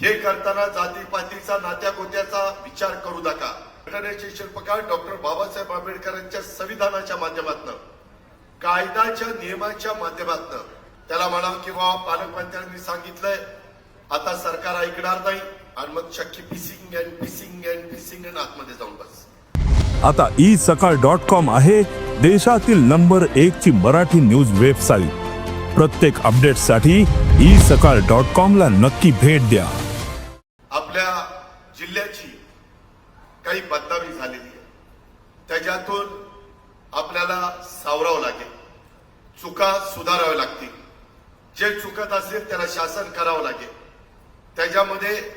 हे करताना जातीपातीचा नात्या गोत्याचा विचार करू नका. घटनेचे शिल्पकार डॉक्टर बाबासाहेब आंबेडकरांच्या संविधानाच्या माध्यमातून कायद्याच्या नियमाच्या माध्यमातून. त्याला म्हणा किंवा पालकमंत्र्यांनी सांगितलंय आता सरकार ऐकणार नाही आणि मग शक्य पिसिंग अँड पिसिंग अँड पिसिंग अँड आतमध्ये जाऊन बस. आता ई सकाळ डॉट कॉम आहे देशातील नंबर एक ची मराठी न्यूज वेबसाईट. प्रत्येक अपडेटसाठी ई सकाळ डॉट कॉम ला नक्की भेट द्या. त्याच्यातून आपल्याला सावरावं लागेल. चुका सुधाराव्या लागतील. जे चुकत असेल त्याला शासन करावं लागेल. त्याच्यामध्ये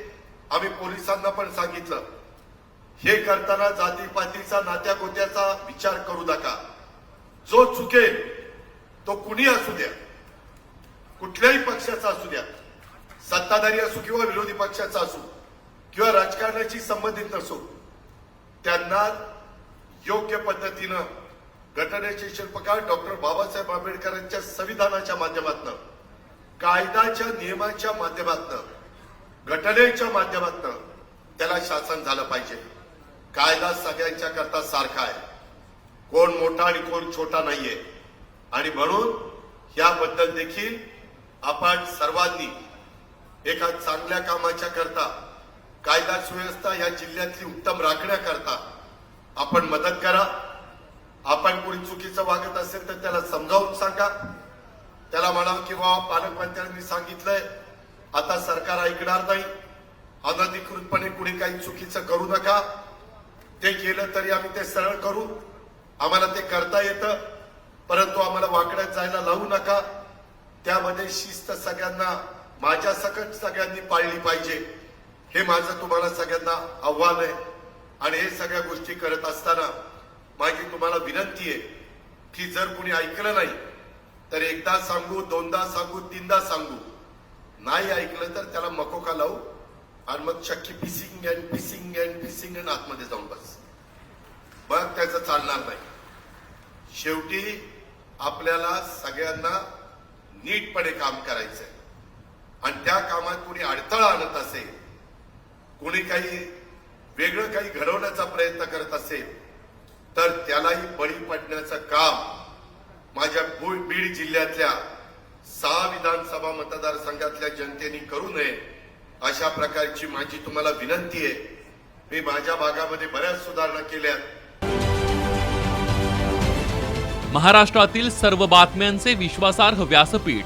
आम्ही पोलिसांना पण सांगितलं हे करताना जातीपातीचा नात्या कोत्याचा विचार करू नका. जो चुकेल तो कुणी असू द्या. कुठल्याही पक्षाचा असू द्या. सत्ताधारी असू किंवा विरोधी पक्षाचा असू किंवा राजकारणाशी संबंधित नसो त्यांना योग्य पद्धतीनं घटनेचे शिल्पकार डॉक्टर बाबासाहेब आंबेडकरांच्या संविधानाच्या माध्यमातून कायद्याच्या नियमाच्या माध्यमातून घटनेच्या माध्यमातून त्याला शासन झालं पाहिजे. कायदा सगळ्यांच्या करता सारखा आहे. कोण मोठा आणि कोण छोटा नाहीये. आणि म्हणून याबद्दल देखील आपण सर्वांनी एका चांगल्या कामाच्या करता कायदा सुव्यवस्था या जिल्ह्यातली उत्तम राखण्याकरता आपण मदत करा. आपण कोणी चुकीचं वागत असेल तर त्याला समजावून सांगा. त्याला म्हणा किंवा पालकमंत्र्यांनी सांगितलंय. आता सरकार ऐकणार नाही. अनधिकृतपणे कुणी काही चुकीचं करू नका. ते केलं तरी आम्ही ते सरळ करू. आम्हाला ते करता येतं. परंतु आम्हाला वाकड्यात जायला लावू नका. त्यामध्ये शिस्त सगळ्यांना माझ्या सकट सगळ्यांनी पाळली पाहिजे. हे माझं तुम्हाला सगळ्यांना आव्हान आहे. आणि हे सगळ्या गोष्टी करत असताना माझी तुम्हाला विनंती आहे की जर कुणी ऐकलं नाही तर एकदा सांगू दोनदा सांगू तीनदा सांगू. नाही ऐकलं तर त्याला मकोका लावू? आणि मग चक्की पिसिंग अँड पिसिंग अँड पिसिंग अँड आतमध्ये जाऊन बस. मग त्याचं चालणार नाही. शेवटी आपल्याला सगळ्यांना नीटपणे काम करायचंय. आणि त्या कामात कुणी अडथळा आणत असेल कुणी काही वेगळं काही घडवण्याचा प्रयत्न करत असेल तर त्यालाही बळी पडण्याचं काम माझ्या बीड जिल्ह्यातल्या सहा विधानसभा मतदारसंघातल्या जनतेने करू नये अशा प्रकारची माझी तुम्हाला विनंती आहे. मी माझ्या भागामध्ये बऱ्याच सुधारणा केल्या महाराष्ट्रातील सर्व बातम्यांचे विश्वासार्ह व्यासपीठ